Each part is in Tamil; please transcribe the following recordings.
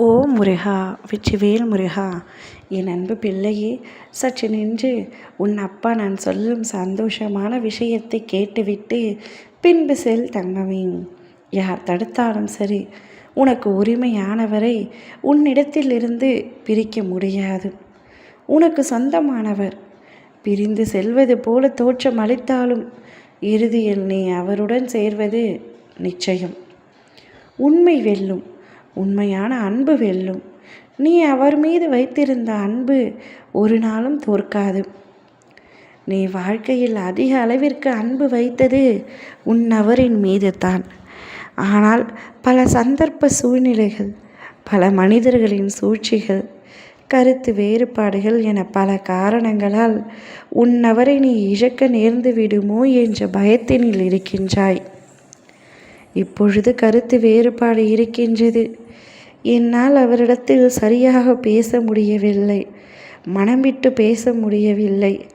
ஓ முருகா வெற்றிவேல் முருகா என் அன்பு பிள்ளையே சற்று நின்று உன் அப்பா நான் சொல்லும் சந்தோஷமான விஷயத்தை கேட்டுவிட்டு பின்பு செல் தங்கமே. யார் தடுத்தாலும் சரி உனக்கு உரிமையானவரை உன்னிடத்திலிருந்து பிரிக்க முடியாது. உனக்கு சொந்தமானவர் பிரிந்து செல்வது போல தோற்றம் அளித்தாலும் இறுதியில் நீ அவருடன் சேர்வது நிச்சயம். உண்மை வெல்லும் உண்மையான அன்பு வெல்லும். நீ அவர் மீது வைத்திருந்த அன்பு ஒரு நாளும் தோற்காது. நீ வாழ்க்கையில் அதிக அளவிற்கு அன்பு வைத்தது உன் நபரின் மீது தான். ஆனால் பல சந்தர்ப்ப சூழ்நிலைகள் பல மனிதர்களின் சூழ்ச்சிகள் கருத்து வேறுபாடுகள் என பல காரணங்களால் உன்னவரை நீ இழக்க நேர்ந்து விடுமோ என்ற பயத்தினில் இருக்கின்றாய். இப்பொழுது கருத்து வேறுபாடு இருக்கின்றது. என்னால் அவரிடத்தில் சரியாக பேச முடியவில்லை. மனம் விட்டு பேச முடியவில்லை.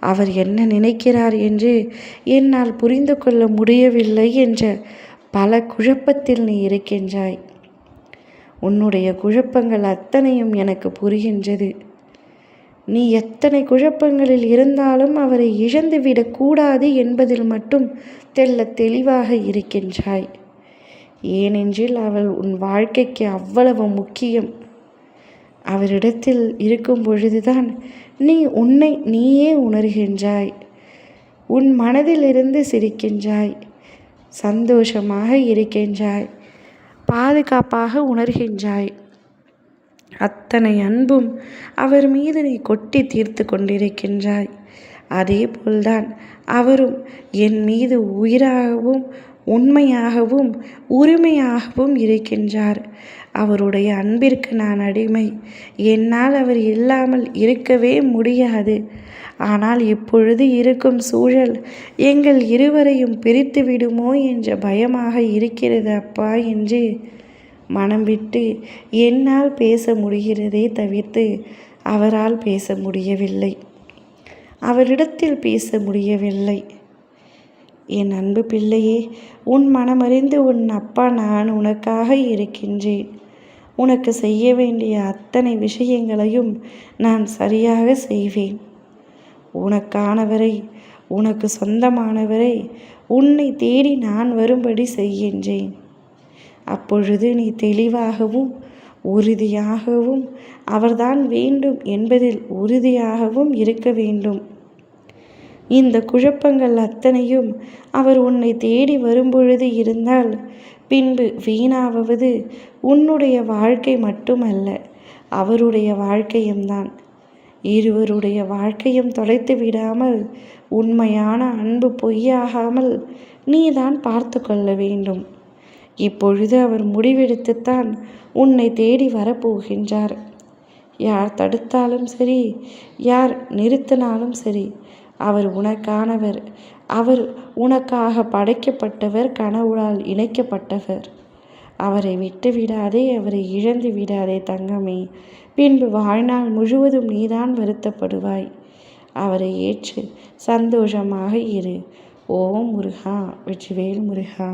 அவர் என்ன நினைக்கிறார் என்று என்னால் புரிந்து கொள்ள முடியவில்லை என்ற பல குழப்பத்தில் நீ இருக்கின்றாய். உன்னுடைய குழப்பங்கள் அத்தனையும் எனக்கு புரிகின்றது. நீ எத்தனை குழப்பங்களில் இருந்தாலும் அவரை இழந்துவிடக்கூடாது என்பதில் மட்டும் தெல்ல தெளிவாக இருக்கின்றாய். ஏனென்றில் அவள் உன் வாழ்க்கைக்கு அவ்வளவு முக்கியம். அவரிடத்தில் இருக்கும் பொழுதுதான் நீ உன்னை நீயே உணர்கின்றாய். உன் மனதிலிருந்து சிரிக்கின்றாய். சந்தோஷமாக இருக்கின்றாய். பாதுகாப்பாக உணர்கின்றாய். அத்தனை அன்பும் அவர் மீது நீ கொட்டி தீர்த்து கொண்டிருக்கின்றாய். அதே போல்தான் அவரும் என் மீது உயிராகவும் உண்மையாகவும் உரிமையாகவும் இருக்கின்றார். அவருடைய அன்பிற்கு நான் அடிமை. என்னால் அவர் இல்லாமல் இருக்கவே முடியாது. ஆனால் இப்பொழுது இருக்கும் சூழல் எங்கள் இருவரையும் பிரித்து விடுமோ என்ற பயமாக இருக்கிறது அப்பா என்று மனம் விட்டு என்னால் பேச முடிகிறதே தவிர்த்து அவரால் பேச முடியவில்லை. அவரிடத்தில் பேச முடியவில்லை. என் அன்பு பிள்ளையே உன் மனமறிந்து உன் அப்பா நான் உனக்காக இருக்கின்றேன். உனக்கு செய்ய வேண்டிய அத்தனை விஷயங்களையும் நான் சரியாக செய்வேன். உனக்கானவரை உனக்கு சொந்தமானவரை உன்னை தேடி நான் வரும்படி செய்கின்றேன். அப்பொழுது நீ தெளிவாகவும் உறுதியாகவும் அவர்தான் வேண்டும் என்பதில் உறுதியாகவும் இருக்க வேண்டும். இந்த குழப்பங்கள் அத்தனையும் அவர் உன்னை தேடி வரும்பொழுது இருந்தால் பின்பு வீணாவது உன்னுடைய வாழ்க்கை மட்டுமல்ல அவருடைய வாழ்க்கையும்தான் இருவருடைய வாழ்க்கையும் தொலைத்து விடாமல் உண்மையான அன்பு பொய்யாகாமல் நீதான் பார்த்து கொள்ள வேண்டும். இப்பொழுது அவர் முடிவெடுத்துத்தான் உன்னை தேடி வரப்போகின்றார். யார் தடுத்தாலும் சரி யார் நிறுத்தினாலும் சரி அவர் உனக்கானவர். அவர் உனக்காக படைக்கப்பட்டவர் கனவுளால் இணைக்கப்பட்டவர். அவரை விட்டு விடாதே அவரை இழந்து விடாதே தங்கமே. பின்பு வாழ்நாள் முழுவதும் நீதான் வருத்தப்படுவாய். அவரை ஏற்று சந்தோஷமாக இரு. ஓம் முருகா வெற்றிவேல் முருகா.